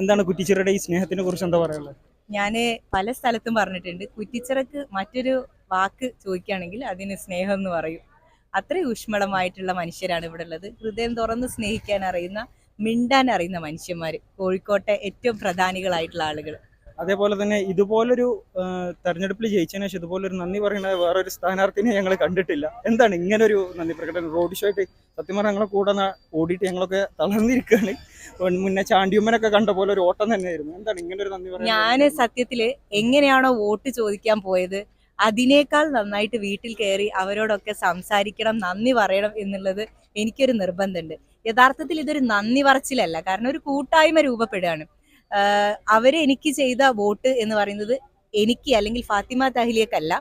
എന്താണ് കുറ്റിച്ചിറയുടെ ഈ സ്നേഹത്തിനെ കുറിച്ച് എന്താ പറയാനുള്ളത്? ഞാൻ പല സ്ഥലത്തും പറഞ്ഞിട്ടുണ്ട്. കുറ്റിച്ചിറക്ക് മറ്റൊരു വാക്ക് ചോദിക്കുകയാണെങ്കിൽ അതിന് സ്നേഹം എന്ന് പറയും. അത്രയും ഊഷ്മളമായിട്ടുള്ള മനുഷ്യരാണ് ഇവിടെ ഉള്ളത്. ഹൃദയം തുറന്ന് സ്നേഹിക്കാൻ അറിയുന്ന മിണ്ടാൻ അറിയുന്ന മനുഷ്യന്മാർ കോഴിക്കോട്ടെ ഏറ്റവും പ്രധാനികളായിട്ടുള്ള ആളുകൾ അതേപോലെ തന്നെ ഇതുപോലൊരു തെരഞ്ഞെടുപ്പിൽ ജയിച്ചതിന് ശേഷം ഇതുപോലൊരു നന്ദി പറയുന്ന വേറൊരു സ്ഥാനാർത്ഥിനെ ഞങ്ങൾ കണ്ടിട്ടില്ല. എന്താണ് ഇങ്ങനൊരു നന്ദി പ്രകടനം? റോഡ് ഷോ ആയിട്ട് സത്യം പറഞ്ഞാൽ ഞങ്ങളെ കൂടെ ഓടിയിട്ട് ഞങ്ങളൊക്കെ തളർന്നിരിക്കുകയാണ്. മുന്നേ ചാണ്ടിയമ്മനൊക്കെ കണ്ട പോലെ ഒരു ഓട്ടം തന്നെയായിരുന്നു. എന്താണ് ഇങ്ങനെ ഒരു നന്ദി പറയുന്നത്? ഞാൻ സത്യത്തിൽ എങ്ങനെയാണോ വോട്ട് ചോദിക്കാൻ പോയത് അതിനേക്കാൾ നന്നായിട്ട് വീട്ടിൽ കയറി അവരോടൊക്കെ സംസാരിക്കണം നന്ദി പറയണം എന്നുള്ളത് എനിക്കൊരു നിർബന്ധമുണ്ട്. യഥാർത്ഥത്തിൽ ഇതൊരു നന്ദി പറച്ചിലല്ല കാരണം ഒരു കൂട്ടായ്മ രൂപപ്പെടുകയാണ്. അവരെ എനിക്ക് ചെയ്ത വോട്ട് എന്ന് പറയുന്നത് എനിക്ക് അല്ലെങ്കിൽ ഫാത്തിമ തഹ്ലിയക്കല്ല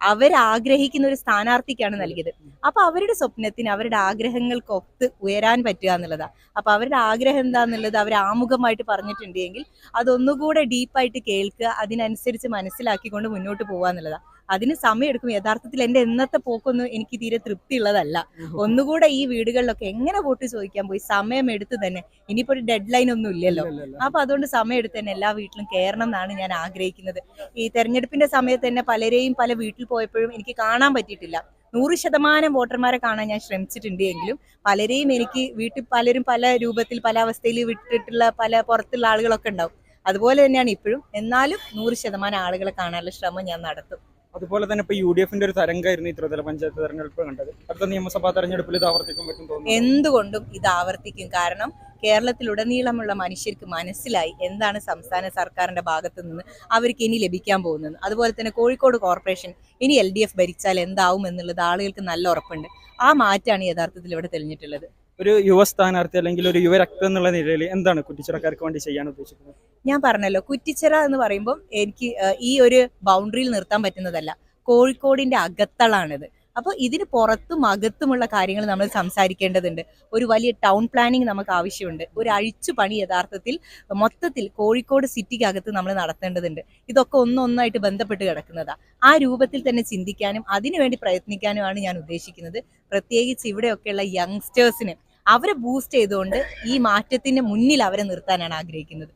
അവരാഗ്രഹിക്കുന്ന ഒരു സ്ഥാനാർത്ഥിക്കാണ് നൽകിയത്. അപ്പൊ അവരുടെ സ്വപ്നത്തിന് അവരുടെ ആഗ്രഹങ്ങൾക്ക് ഒത്ത് ഉയരാൻ പറ്റുക എന്നുള്ളതാ. അപ്പൊ അവരുടെ ആഗ്രഹം എന്താണെന്നുള്ളത് അവർ ആമുഖമായിട്ട് പറഞ്ഞിട്ടുണ്ട് എങ്കിൽ അതൊന്നുകൂടെ ഡീപ്പായിട്ട് കേൾക്കുക അതിനനുസരിച്ച് മനസ്സിലാക്കിക്കൊണ്ട് മുന്നോട്ട് പോവുക എന്നുള്ളതാ. അതിന് സമയമെടുക്കും. യഥാർത്ഥത്തിൽ എന്റെ എന്നത്തെ പോക്കൊന്നും എനിക്ക് തീരെ തൃപ്തി ഉള്ളതല്ല ഒന്നുകൂടെ ഈ വീടുകളിലൊക്കെ എങ്ങനെ വോട്ട് ചോദിക്കാൻ പോയി? സമയമെടുത്ത് തന്നെ. ഇനിയിപ്പോ ഒരു ഡെഡ് ലൈൻ ഒന്നും ഇല്ലല്ലോ. അപ്പോൾ അതുകൊണ്ട് സമയമെടുത്ത് തന്നെ എല്ലാ വീട്ടിലും കയറണം എന്നാണ് ഞാൻ ആഗ്രഹിക്കുന്നത്. ഈ തെരഞ്ഞെടുപ്പിന്റെ സമയത്ത് തന്നെ പലരെയും പല വീട്ടിൽ പോയപ്പോഴും എനിക്ക് കാണാൻ പറ്റിയിട്ടില്ല. നൂറ് ശതമാനം വോട്ടർമാരെ കാണാൻ ഞാൻ ശ്രമിച്ചിട്ടുണ്ട് എങ്കിലും പലരെയും എനിക്ക് വീട്ടിൽ പലരും പല രൂപത്തിൽ പല അവസ്ഥയിൽ വിട്ടിട്ടുള്ള പല പുറത്തുള്ള ആളുകളൊക്കെ ഉണ്ടാവും. അതുപോലെ തന്നെയാണ് ഇപ്പോഴും. എന്നാലും നൂറ് ശതമാനം ആളുകളെ കാണാനുള്ള ശ്രമം ഞാൻ നടത്തും. അതുപോലെ തന്നെ ഇപ്പൊ യു ഡി എഫിന്റെ ഒരു തരംഗമായിരുന്നു ഇത്തരത്തിലെ പഞ്ചായത്ത് തെരഞ്ഞെടുപ്പ് കണ്ടത്. അടുത്ത നിയമസഭാ തെരഞ്ഞെടുപ്പിൽ ഇത് ആവർത്തിക്കാൻ പറ്റും തോന്നുന്നു. എന്തുകൊണ്ടും ഇത് ആവർത്തിക്കും. കാരണം കേരളത്തിലുടനീളമുള്ള മനുഷ്യർക്ക് മനസ്സിലായി എന്താണ് സംസ്ഥാന സർക്കാരിന്റെ ഭാഗത്തു നിന്ന് അവർക്ക് ഇനി ലഭിക്കാൻ പോകുന്നത്. അതുപോലെ തന്നെ കോഴിക്കോട് കോർപ്പറേഷൻ ഇനി എൽ ഡി എഫ് ഭരിച്ചാൽ എന്താവും എന്നുള്ളത് ആളുകൾക്ക് നല്ല ഉറപ്പുണ്ട്. ആ മാറ്റാണ് യഥാർത്ഥത്തിൽ ഇവിടെ തെളിഞ്ഞിട്ടുള്ളത്. ഒരു യുവ സ്ഥാനാർത്ഥി അല്ലെങ്കിൽ ഒരു യുവരക്തം എന്നുള്ള നിലയിൽ എന്താണ് കുറ്റിച്ചിറക്കാർക്ക് വേണ്ടി ചെയ്യാൻ ഉദ്ദേശിക്കുന്നത്? ഞാൻ പറഞ്ഞല്ലോ കുറ്റിച്ചിറ എന്ന് പറയുമ്പോൾ എനിക്ക് ഈ ഒരു ബൗണ്ടറിയിൽ നിർത്താൻ പറ്റുന്നതല്ല. കോഴിക്കോടിന്റെ അകത്തളാണിത്. അപ്പോൾ ഇതിന് പുറത്തും അകത്തുമുള്ള കാര്യങ്ങൾ നമ്മൾ സംസാരിക്കേണ്ടതുണ്ട്. ഒരു വലിയ ടൗൺ പ്ലാനിങ് നമുക്ക് ആവശ്യമുണ്ട്. ഒരു അഴിച്ചു പണി യഥാർത്ഥത്തിൽ മൊത്തത്തിൽ കോഴിക്കോട് സിറ്റിക്കകത്ത് നമ്മൾ നടത്തേണ്ടതുണ്ട്. ഇതൊക്കെ ഒന്നൊന്നായിട്ട് ബന്ധപ്പെട്ട് കിടക്കുന്നതാണ് ആ രൂപത്തിൽ തന്നെ ചിന്തിക്കാനും അതിനുവേണ്ടി പ്രയത്നിക്കാനുമാണ് ഞാൻ ഉദ്ദേശിക്കുന്നത്. പ്രത്യേകിച്ച് ഇവിടെയൊക്കെയുള്ള യങ്സ്റ്റേഴ്സിന് അവരെ ബൂസ്റ്റ് ചെയ്തുകൊണ്ട് ഈ മാറ്റത്തിന് മുന്നിൽ അവരെ നിർത്താനാണ് ആഗ്രഹിക്കുന്നത്.